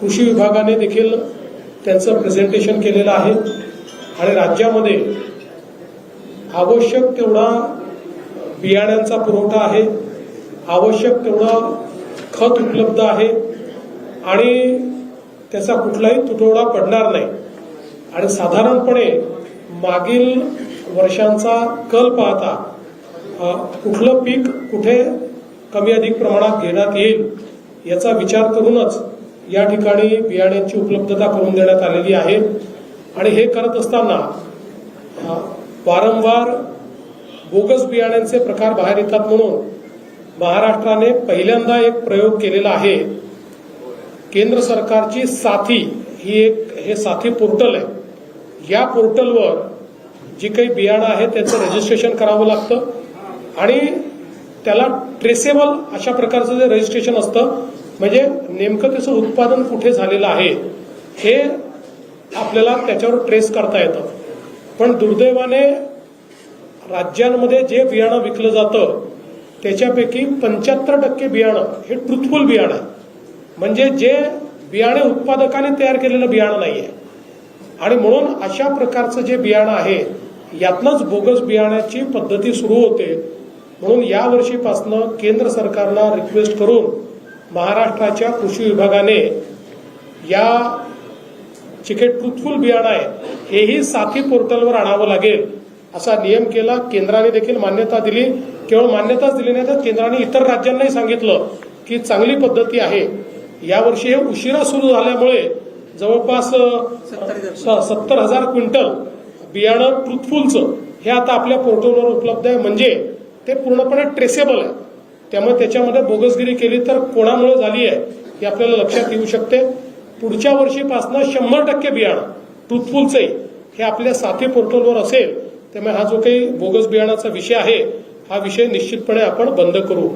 कृषी विभागाने देखील त्यांचं प्रेझेंटेशन केलेलं आहे. आणि राज्यामध्ये आवश्यक तेवढा बियाण्यांचा पुरवठा आहे. आवश्यक तेवढं खत उपलब्ध आहे. आणि त्याचा कुठलाही तुटवडा पडणार नाही. आणि साधारणपणे मागील वर्षांचा कल पाहता कुठलं पीक कुठे कमी अधिक प्रमाणात घेण्यात येईल याचा विचार करूनच या ठिकाणी बियाण्यांची उपलब्धता करून देण्यात आलेली आहे. आणि हे करत असताना वारंवार बोगस बियाण्यांचे प्रकार बाहेर येतात म्हणून महाराष्ट्राने पहिल्यांदा एक प्रयोग केलेला आहे. केंद्र सरकारची साथी ही एक हे साथी पोर्टल आहे. या पोर्टलवर जी काही बियाणं आहे त्याचं रजिस्ट्रेशन करावं लागतं. आणि त्याला ट्रेसेबल अशा प्रकारचं जे रजिस्ट्रेशन असतं म्हणजे नेमकं त्याचं उत्पादन कुठे झालेलं आहे हे आपल्याला त्याच्यावर ट्रेस करता येतं. पण दुर्दैवाने राज्यांमध्ये जे बियाणं विकलं जातं त्याच्यापैकी पंच्याहत्तर टक्के बियाणं हे ट्रुथफुल बियाणं आहे. म्हणजे जे बियाणे उत्पादकाने तयार केलेलं बियाणं नाही आहे आणि म्हणून अशा प्रकारचं जे बियाणं आहे यातनंच बोगस बियाण्याची पद्धती सुरू होते. म्हणून यावर्षीपासनं केंद्र सरकारला रिक्वेस्ट करून महाराष्ट्राच्या कृषी विभागाने या चिकेट काही ट्रुथफुल बियाणं आहे हेही साथी पोर्टलवर आणावं लागेल असा नियम केला. केंद्राने देखील मान्यता दिली. केवळ मान्यताच दिली नाही तर केंद्राने इतर राज्यांनाही सांगितलं की चांगली पद्धती आहे. यावर्षी हे उशिरा सुरू झाल्यामुळे जवळपास सत्तर हजार क्विंटल बियाणं ट्रुथफुलचं हे आता आपल्या पोर्टलवर उपलब्ध आहे. म्हणजे ते पूर्णपणे ट्रेसेबल आहे. त्यामुळे त्याच्यामध्ये बोगसगिरी केली तर कोणामुळे झाली आहे हे आपल्याला लक्षात येऊ शकते. पुढच्या वर्षीपासून शंभर टक्के बियाणं ट्रुथफुलचंही हे आपल्या साथी पोर्टलवर असेल त्यामुळे हा जो काही बोगस बियाणाचा विषय आहे हा विषय निश्चितपणे आपण बंद करू.